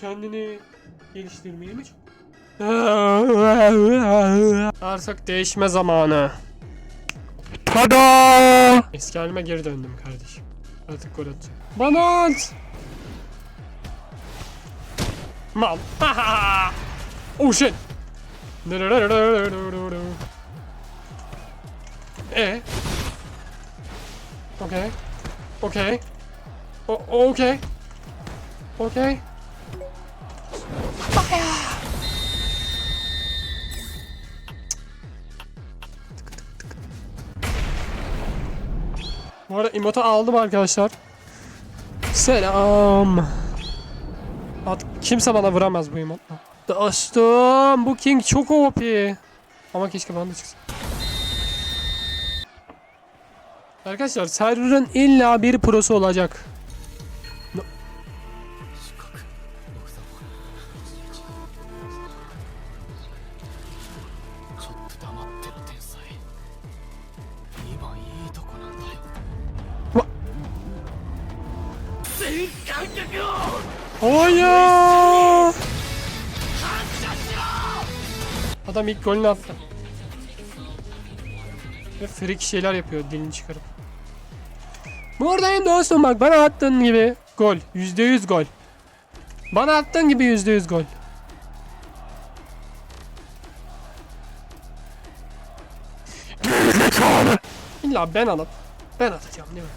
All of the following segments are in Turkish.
Kendini geliştirmeyi mi çok? Artık değişme zamanı. Tada! Eski halime geri döndüm kardeşim. Artık gol atacağım. Bana at! Mal. oh shit. E. Okay. Okay. O okay. Okay. Bu arada emotu aldım arkadaşlar. Selam. Artık kimse bana vuramaz bu emotla. Dostum bu King çok OP. Ama keşke bana da çıksa. Arkadaşlar server'ın illa bir prosu olacak. Hayır. Adam ilk golünü attı. Ve freak şeyler yapıyor dilini çıkarıp. Buradayım dostum bak bana attığın gibi gol. %100 gol. Bana attığın gibi %100 gol. İlla ben alıp ben atacağım değil mi?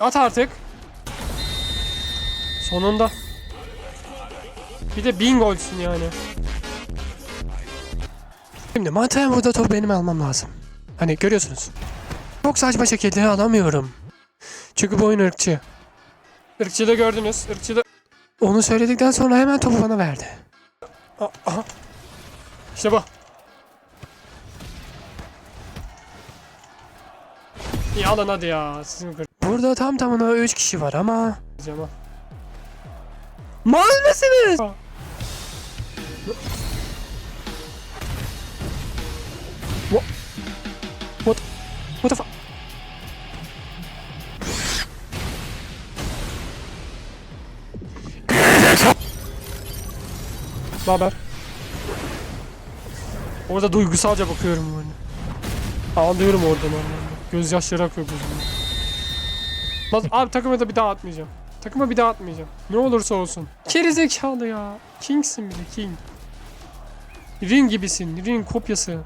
At artık. Sonunda. Bir de bin golsün yani. Şimdi mantıken burada top benim almam lazım. Hani görüyorsunuz. Çok saçma şekilde alamıyorum. Çünkü bu oyun ırkçı. Irkçılığı gördünüz. Irkçılığı... Onu söyledikten sonra hemen topu bana verdi. Aha. İşte bu. İyi alın hadi ya. Sizin kır- Burada tam tamına 3 kişi var ama... Ama. Mal mısınız? What? What? What the fuck? Haber? Orada duygusalca bakıyorum böyle. Ağlıyorum orada normalde. Gözyaşları akıyor gözümden. Bas, abi takıma da bir daha atmayacağım. Takıma bir daha atmayacağım. Ne olursa olsun. Geri zekalı ya. King'sin bir de King. Ring gibisin. Ring kopyası.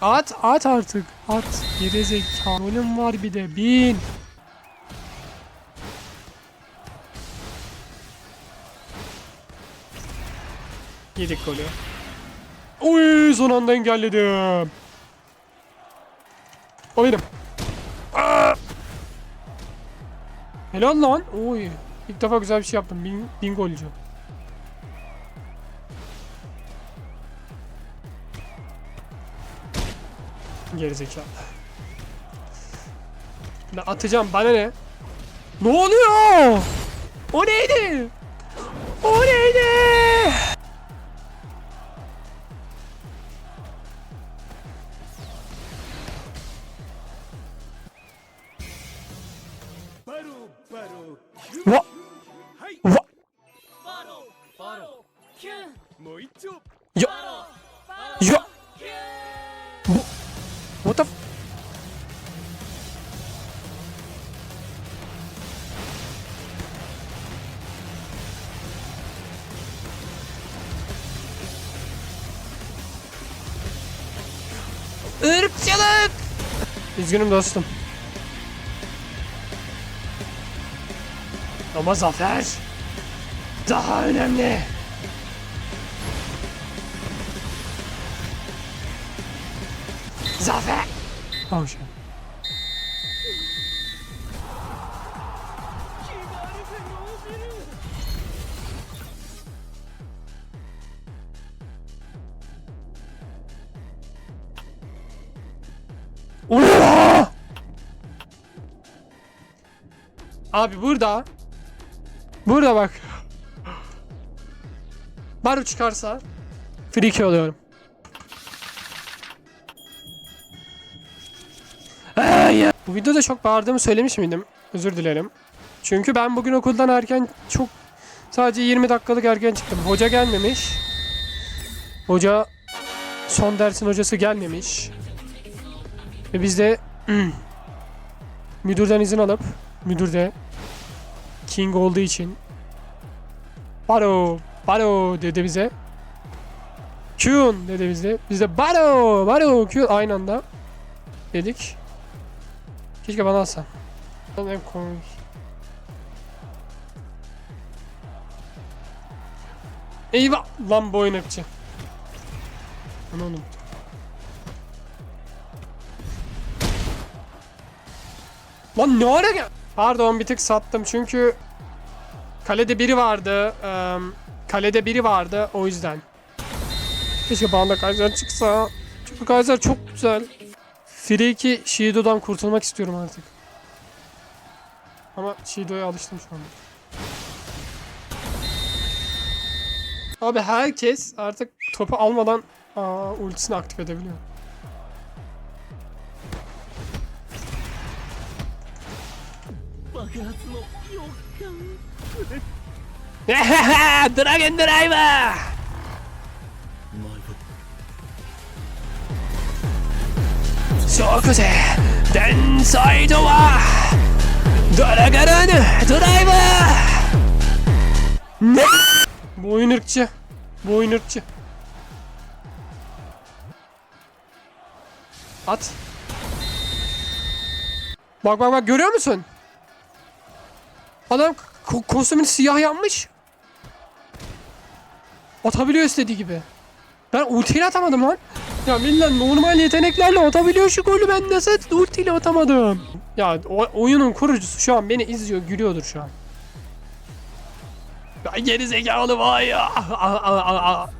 At at artık. At. Geri zekalı. Rolüm var bir de. Bin. Yedik golü. Oy son anda engelledim. O benim. Aa! Helal lan. Oy. İlk defa güzel bir şey yaptım. Bin, bin golcü. Gerizekalı. Ben atacağım bana ne? Ne oluyor? O neydi? O neydi? Va Va Yo Yo What the Irkçılık! Üzgünüm dostum. Ama zafer daha önemli. Zafer. Oh shit. Abi burada. Burada bak. Baru çıkarsa free kill Bu videoda çok bağırdığımı söylemiş miydim? Özür dilerim. Çünkü ben bugün okuldan erken çok sadece 20 dakikalık erken çıktım. Hoca gelmemiş. Hoca son dersin hocası gelmemiş. Ve biz de müdürden izin alıp müdür de King olduğu için Baro, Baro dedi bize. Kyun dedi bize. Biz de Baro, Baro, Kyun aynı anda dedik. Keşke bana alsan. Lan en komik. Eyvah! Lan bu oynakçı. Onu unuttum. Lan ne ara gel? Pardon bir tık sattım çünkü kalede biri vardı. eee, kalede biri vardı o yüzden. Keşke bana da Kaiser çıksa. Çünkü Kaiser çok güzel. Free Shido'dan kurtulmak istiyorum artık. Ama Shido'ya alıştım şu anda. Abi herkes artık topu almadan aa, ultisini aktif edebiliyor. Dragon Driver! 即ぜ天才とはドラガラヌドライバーね Bu oyun ırkçı. Bu oyun ırkçı. At. Bak bak bak görüyor musun? Adam ko- kostümünü siyah yapmış. Atabiliyor istediği gibi. Ben ultiyle atamadım lan. Ya millet normal yeteneklerle atabiliyor şu golü ben nasıl ultiyle atamadım. Ya o, oyunun kurucusu şu an beni izliyor gülüyordur şu an. Ya geri zekalı vay ya. Ah, ah, ah, ah, ah.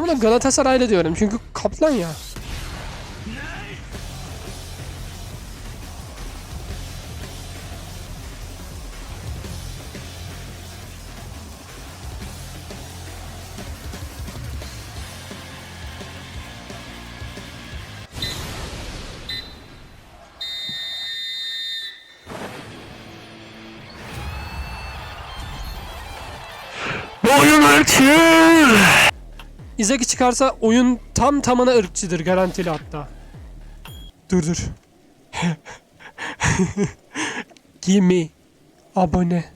夢破 Izaki çıkarsa oyun tam tamına ırkçıdır garantili hatta. Dur dur. Gimme abone.